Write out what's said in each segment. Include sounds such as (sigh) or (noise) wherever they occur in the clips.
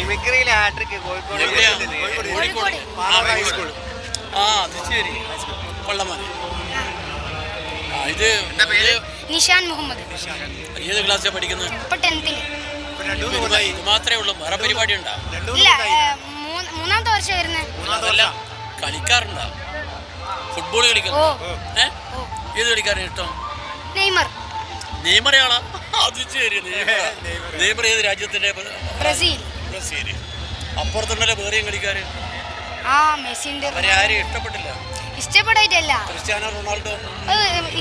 മിമിക്രിയിലെ hat trick Kozhikode എവിടെയാ? കോഴിക്കോട്. കോഴിക്കോട്. ആ, high school ആ അത് ശരി കൊള്ളമാൻ ആ ഇത് നിഷാൻ മുഹമ്മദ്. ഏത് ക്ലാസ്സിലാണ് പഠിക്കുന്നത്? ഇപ്പൊ ടെൻത്തിന്. രണ്ടു ഇത് മാത്രമേ ഉള്ളൂ. വേറെ പരിപാടി ഉണ്ടോ രണ്ടു മൂന്ന് ഇല്ല ഏ, മൂന്ന്- മൂന്നാമത്തെ വർഷം വരുന്നത് അതല്ല. കളിക്കാറുണ്ടോ? ഫുട്ബോൾ ഓ ഏ? ഓ ഏത് കളിക്കാരൻ ഇഷ്ടം? നെയ്മർ. നെയ്മറയാളാ അത് ശരി നെയ്മർ നെയ്മർ. നെയ്മർ ഏത് രാജ്യത്തിന്റെ ബ്രസീൽ. ബ്രസീൽ അപ്പുറത്തുണ്ടല്ലോ വേറെയും കളിക്കാര്? ആ മെസ്സിന്റെ അവരെ ആരെയും ഇഷ്ടപ്പെട്ടില്ല? ഇഷ്ടപ്പെടായിട്ടല്ല. Cristiano Ronaldo?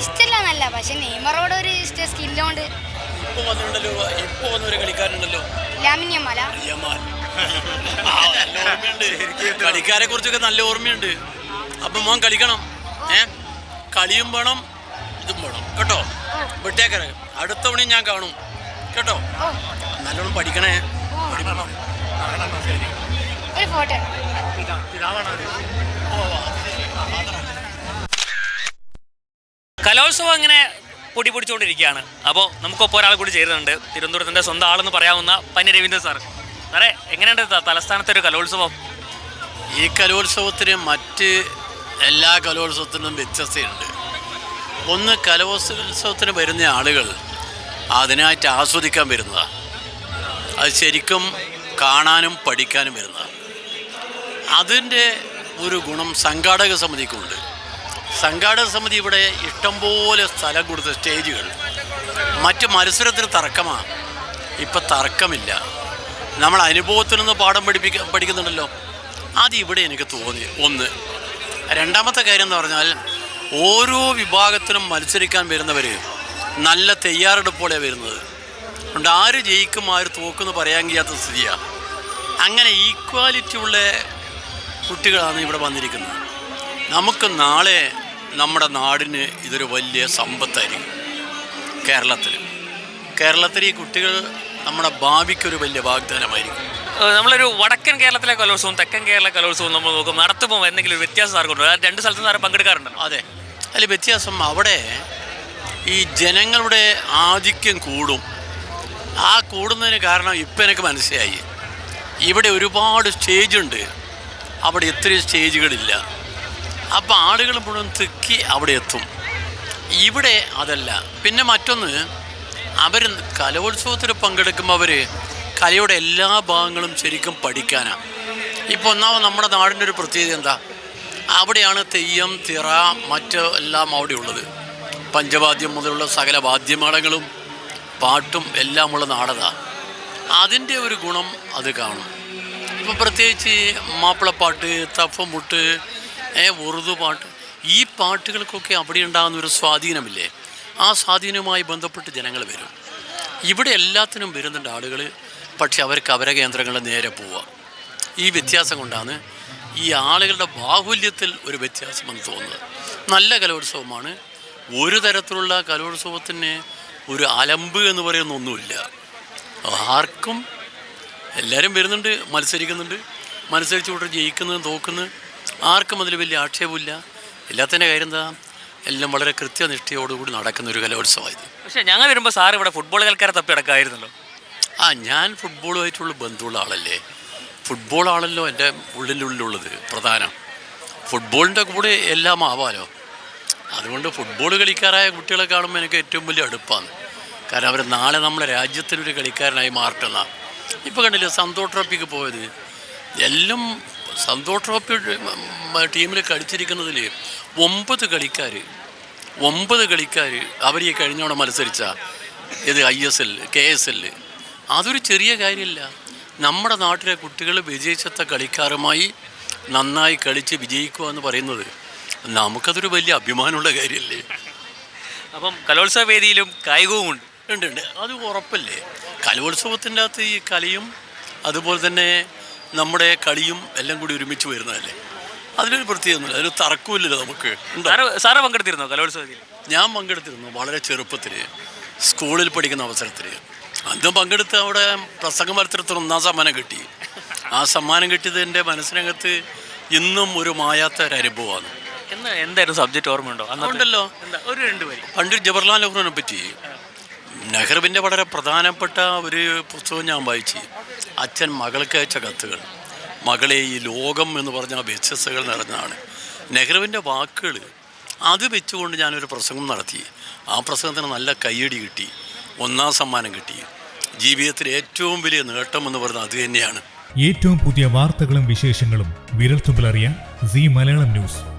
ഇഷ്ടമല്ല പക്ഷെ നെയ്മറോട് ഒരു ഇഷ്ട സ്കില്ലുകൊണ്ട് ഇപ്പൊ വന്നിട്ടുണ്ടല്ലോ ഇപ്പൊ വന്ന ഒരു കളിക്കാരുണ്ടല്ലോ ലാമിനിയമ്മല (laughs) കളിക്കാരെ കുറിച്ചൊക്കെ നല്ല ഓർമ്മയുണ്ട്. അപ്പൊ മോൻ കളിക്കണം. ഏ? കളിയും വേണം ഇതും വേണം. കേട്ടോ? വിട്ടേക്കറ അടുത്ത തവണ ഞാൻ കാണും. കേട്ടോ? നല്ലോണം പഠിക്കണേ. പഠിക്കണം. ഒരു ഫോട്ടോ കലോത്സവം അങ്ങനെ പൊടി പിടിച്ചുകൊണ്ടിരിക്കുകയാണ്. അപ്പോൾ നമുക്കൊപ്പം ഒരാൾ കൂടി ചേരുന്നുണ്ട്. തിരുവനന്തപുരത്തിന്റെ സ്വന്തം ആളെന്ന് പറയാവുന്ന പന്നി രവീന്ദ്രൻ സാർ സാറേ എങ്ങനെയുണ്ട് തലസ്ഥാനത്തെ ഒരു കലോത്സവം? ഈ കലോത്സവത്തിന് മറ്റ് എല്ലാ കലോത്സവത്തിനും വ്യത്യസ്തയുണ്ട്. ഒന്ന് കലോത്സവത്തിന് വരുന്ന ആളുകൾ അതിനായിട്ട് ആസ്വദിക്കാൻ വരുന്നതാണ് അത് ശരിക്കും കാണാനും പഠിക്കാനും വരുന്നതാണ് അതിന്റെ ഒരു ഗുണം സംഘാടക സമിതിക്കുണ്ട്. സംഘാടക സമിതി ഇവിടെ ഇഷ്ടംപോലെ സ്ഥലം കൊടുത്ത സ്റ്റേജുകൾ. മറ്റ് മത്സരത്തിന് തർക്കമാണ് ഇപ്പം തർക്കമില്ല. നമ്മൾ അനുഭവത്തിൽ നിന്ന് പാഠം പഠിപ്പിക്ക പഠിക്കുന്നുണ്ടല്ലോ. അത് ഇവിടെ എനിക്ക് തോന്നി. ഒന്ന് രണ്ടാമത്തെ കാര്യം എന്ന് പറഞ്ഞാൽ ഓരോ വിഭാഗത്തിനും മത്സരിക്കാൻ വരുന്നവർ നല്ല തയ്യാറെടുപ്പോടെ വരുന്നത്. അതുകൊണ്ട് ആര് ജയിക്കും ആര് തോക്കുമെന്ന് പറയാൻ കഴിയാത്ത സ്ഥിതിയാണ് അങ്ങനെ ഈക്വാലിറ്റി ഉള്ള കുട്ടികളാണ് ഇവിടെ വന്നിരിക്കുന്നത്. നമുക്ക് നാളെ നമ്മുടെ നാടിന് ഇതൊരു വലിയ സമ്പത്തായിരിക്കും കേരളത്തിൽ. കേരളത്തിൽ ഈ കുട്ടികൾ നമ്മുടെ ഭാവിക്കൊരു വലിയ വാഗ്ദാനമായിരിക്കും. നമ്മളൊരു വടക്കൻ കേരളത്തിലെ കലോത്സവവും തെക്കൻ കേരള കലോത്സവവും നമ്മൾ നോക്കും നടത്തുമ്പോൾ എന്തെങ്കിലും ഒരു വ്യത്യാസം ആർക്കുണ്ടോ? രണ്ട് സ്ഥലത്തും സാറ് പങ്കെടുക്കാറുണ്ടോ അതെ. അതിൽ വ്യത്യാസം അവിടെ ഈ ജനങ്ങളുടെ ആധിക്യം കൂടും. ആ കൂടുന്നതിന് കാരണം ഇപ്പം എനിക്ക് മനസ്സിലായി. ഇവിടെ ഒരുപാട് സ്റ്റേജുണ്ട് അവിടെ ഇത്രയും സ്റ്റേജുകളില്ല അപ്പോൾ ആളുകൾ മുഴുവൻ തിക്കി അവിടെ എത്തും. ഇവിടെ അതല്ല. പിന്നെ മറ്റൊന്ന് അവർ കലോത്സവത്തിൽ പങ്കെടുക്കുമ്പോൾ അവർ കലയുടെ എല്ലാ ഭാഗങ്ങളും ശരിക്കും പഠിക്കാനാണ് ഇപ്പോൾ ഒന്നാമത് നമ്മുടെ നാടിന്റെ ഒരു പ്രത്യേകത എന്താ? അവിടെയാണ് തെയ്യം തിറ മറ്റെല്ലാം അവിടെ ഉള്ളത് പഞ്ചവാദ്യം മുതലുള്ള സകല വാദ്യമേളങ്ങളും പാട്ടും എല്ലാമുള്ള നാടക അതിന്റെ ഒരു ഗുണം അത് കാണും. ഇപ്പോൾ പ്രത്യേകിച്ച് മാപ്പിളപ്പാട്ട് തപ്പമുട്ട് ഉറുദു പാട്ട് ഈ പാട്ടുകൾക്കൊക്കെ അവിടെ ഉണ്ടാകുന്ന ഒരു സ്വാധീനമില്ലേ? ആ സ്വാധീനവുമായി ബന്ധപ്പെട്ട് ജനങ്ങൾ വരും. ഇവിടെ എല്ലാത്തിനും വരുന്നുണ്ട് ആളുകൾ പക്ഷെ അവർക്ക് അവരെ കേന്ദ്രങ്ങളിൽ നേരെ പോവുക. ഈ വ്യത്യാസം കൊണ്ടാണ് ഈ ആളുകളുടെ ബാഹുല്യത്തിൽ ഒരു വ്യത്യാസമെന്ന് തോന്നുന്നത്. നല്ല കലോത്സവമാണ്. ഒരു തരത്തിലുള്ള കലോത്സവത്തിന് ഒരു അലമ്പ് എന്ന് പറയുന്ന ഒന്നുമില്ല. ആർക്കും എല്ലാവരും വരുന്നുണ്ട് മത്സരിക്കുന്നുണ്ട്. മത്സരിച്ച് കൂട്ടർ ജയിക്കുന്നത് തോക്കുന്നത് ആർക്കും അതിൽ വലിയ ആക്ഷേപമില്ല. എല്ലാത്തിന്റെ കാര്യം എന്താ എല്ലാം വളരെ കൃത്യനിഷ്ഠയോടുകൂടി നടക്കുന്ന ഒരു കലോത്സവമായിരുന്നു. പക്ഷേ ഞങ്ങൾ വരുമ്പോൾ സാർ ഇവിടെ ഫുട്ബോൾ കളിക്കാരെ തപ്പി അടക്കായിരുന്നല്ലോ. ആ ഞാൻ ഫുട്ബോളുമായിട്ടുള്ള ബന്ധമുള്ള ആളല്ലേ? ഫുട്ബോളാണല്ലോ എന്റെ ഉള്ളിലുള്ളിലുള്ളത് പ്രധാനം. ഫുട്ബോളിന്റെ കൂടെ എല്ലാം ആവാലോ? അതുകൊണ്ട് ഫുട്ബോൾ കളിക്കാരായ കുട്ടികളെ കാണുമ്പോൾ എനിക്ക് ഏറ്റവും വലിയ അടുപ്പാണ്. കാരണം അവർ നാളെ നമ്മുടെ രാജ്യത്തിനൊരു കളിക്കാരനായി മാറ്റുന്ന ഇപ്പോൾ കണ്ടില്ലേ സന്തോഷ് ട്രോഫിക്ക് പോയത്? എല്ലാം സന്തോഷ് ട്രോഫി ടീമിൽ കളിച്ചിരിക്കുന്നതിൽ ഒമ്പത് കളിക്കാർ ഒമ്പത് കളിക്കാർ അവർ ഈ കഴിഞ്ഞോടെ മത്സരിച്ച ഇത് I S L K S L. അതൊരു ചെറിയ കാര്യമില്ല നമ്മുടെ നാട്ടിലെ കുട്ടികൾ വിജയിച്ചത്തെ കളിക്കാരുമായി നന്നായി കളിച്ച് വിജയിക്കുക എന്ന് പറയുന്നത് നമുക്കതൊരു വലിയ അഭിമാനമുള്ള കാര്യമല്ലേ അപ്പം കലോത്സവ വേദിയിലും കായികവും ഉണ്ട് ഉണ്ട്. ഉണ്ട് അത് ഉറപ്പല്ലേ? കലോത്സവത്തിന്റെ അകത്ത് ഈ കലയും അതുപോലെ തന്നെ നമ്മുടെ കളിയും എല്ലാം കൂടി ഒരുമിച്ച് വരുന്നതല്ലേ? അതിലൊരു പ്രത്യേകമൊന്നുമില്ല അതിലൊരു തറക്കുമില്ലല്ലോ നമുക്ക്. സാറ് പങ്കെടുത്തിരുന്നോ കലോത്സവ വേദിയിൽ? ഞാൻ പങ്കെടുത്തിരുന്നു വളരെ ചെറുപ്പത്തിൽ സ്കൂളിൽ പഠിക്കുന്ന അവസരത്തിൽ അന്ന് പങ്കെടുത്ത് അവിടെ പ്രസംഗ മത്സരത്തിൽ ഒന്നാം സമ്മാനം കിട്ടി. ആ സമ്മാനം കിട്ടിയത് എന്റെ മനസ്സിനകത്ത് ഇന്നും ഒരു മായാത്ത ഒരു അനുഭവമാണ്. എന്ന് എന്തായിരുന്നു ഓർമ്മയുണ്ടോ? എന്താ ഒരു രണ്ട് വരി. പണ്ഡിറ്റ് ജവഹർലാൽ നെഹ്റുവിനെ പറ്റി. നെഹ്റുവിന്റെ വളരെ പ്രധാനപ്പെട്ട ഒരു പുസ്തകം ഞാൻ വായിച്ചു. അച്ഛൻ മകൾക്ക് അയച്ച കത്തുകൾ. മകളെ ഈ ലോകം എന്ന് പറഞ്ഞ വ്യത്യസ്തകൾ നിറഞ്ഞതാണ്. നെഹ്റുവിന്റെ വാക്കുകൾ അത് വെച്ചുകൊണ്ട് ഞാനൊരു പ്രസംഗം നടത്തി. ആ പ്രസംഗത്തിന് നല്ല കയ്യടി കിട്ടി. ഒന്നാം സമ്മാനം കിട്ടി. ജീവിതത്തിൽ ഏറ്റവും വലിയ നേട്ടം എന്ന് പറയുന്നത് അത് തന്നെയാണ്. ഏറ്റവും പുതിയ വാർത്തകളും വിശേഷങ്ങളും വിരൽത്തുമ്പിൽ അറിയാൻ സി മലയാളം ന്യൂസ്.